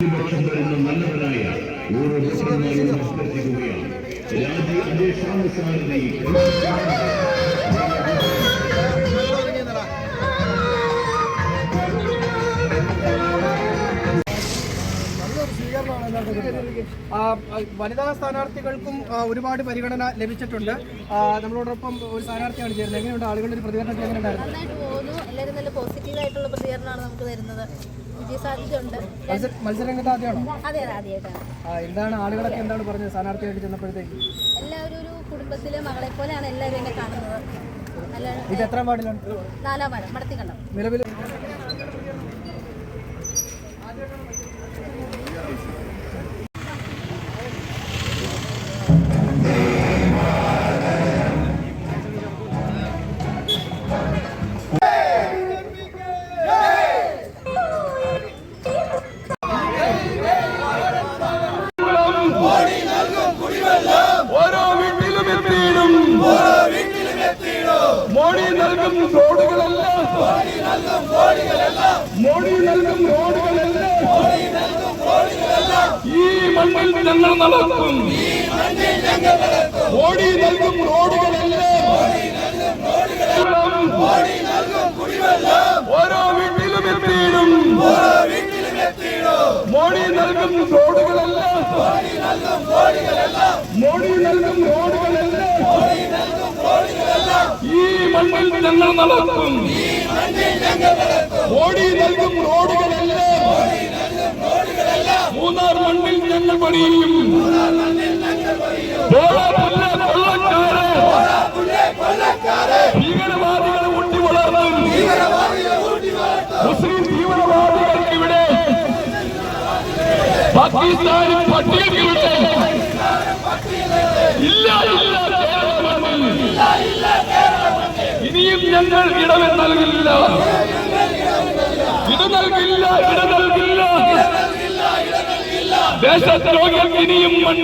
ഭൂരിപക്ഷം വരുന്ന നല്ലവരായ ഓരോ അഭ്യർത്ഥിക്കുകയാണ് രാജ്യ അന്വേഷണാനുസാരത വനിതാ സ്ഥാനാർത്ഥികൾക്കും ഒരുപാട് പരിഗണന ലഭിച്ചിട്ടുണ്ട്. നമ്മളോടൊപ്പം ഒരു സ്ഥാനാർത്ഥിയാണ് ചേരുന്നത്. എങ്ങനെയുണ്ട് ആളുകളുടെ ഒരു പ്രതികരണം എങ്ങനെ പോകുന്നു. എല്ലാവരും നല്ല പോസിറ്റീവ് ആയിട്ടുള്ള പ്രതികരണമാണ് നമുക്ക് തരുന്നത്. മത്സരരംഗത്ത് ആദ്യമാണോ? എന്താണ് ആളുകളൊക്കെ എന്താണ് പറഞ്ഞത് സ്ഥാനാർത്ഥിയായിട്ട് ചെന്നപ്പോഴത്തേക്ക്? എല്ലാവരും ഒരു കുടുംബത്തിലെ മകളെ പോലെയാണ് എല്ലാവരും എന്നെ കാണുന്നത്. ഇത് എത്ര വാർഡിലാണ്? നാലാം വാരം മടത്തിക്കണ്ടം. നിലവിൽ മോഡി നൽകും റോഡുകളെല്ലാം മോഡി നൽകും റോഡുകളെല്ലാം ഈ മണ്ണിൽ ഞങ്ങൾ നടക്കും മോഡി നൽകും റോഡുകളെല്ലാം ഓരോ വീട്ടിലും എത്തിയിടും മോഡി നൽകും റോഡുകളെല്ലാം മോഡി നൽകും റോഡുകളെല്ലാം ഈ മണ്ണിൽ ഞങ്ങൾ നടക്കും മോഡി നൽകും റോഡുകളെല്ലാം. മൂന്നാർ മണ്ണിൽ ഞങ്ങൾ പണിയും. ഭീകരവാദികളെ ഊട്ടി വളർന്നും മുസ്ലിം തീവ്രവാദികൾക്ക് ഇവിടെ. പാകിസ്ഥാനും പട്ടികൾക്ക് ഇവിടെ ഇനിയും ഞങ്ങൾ ഇടവൻ നൽകില്ല. ഇട നൽകില്ല ഇട നൽകില്ല. ദേശദ്രോഹികൾക്ക് ഇനിയും മണ്ണിൽ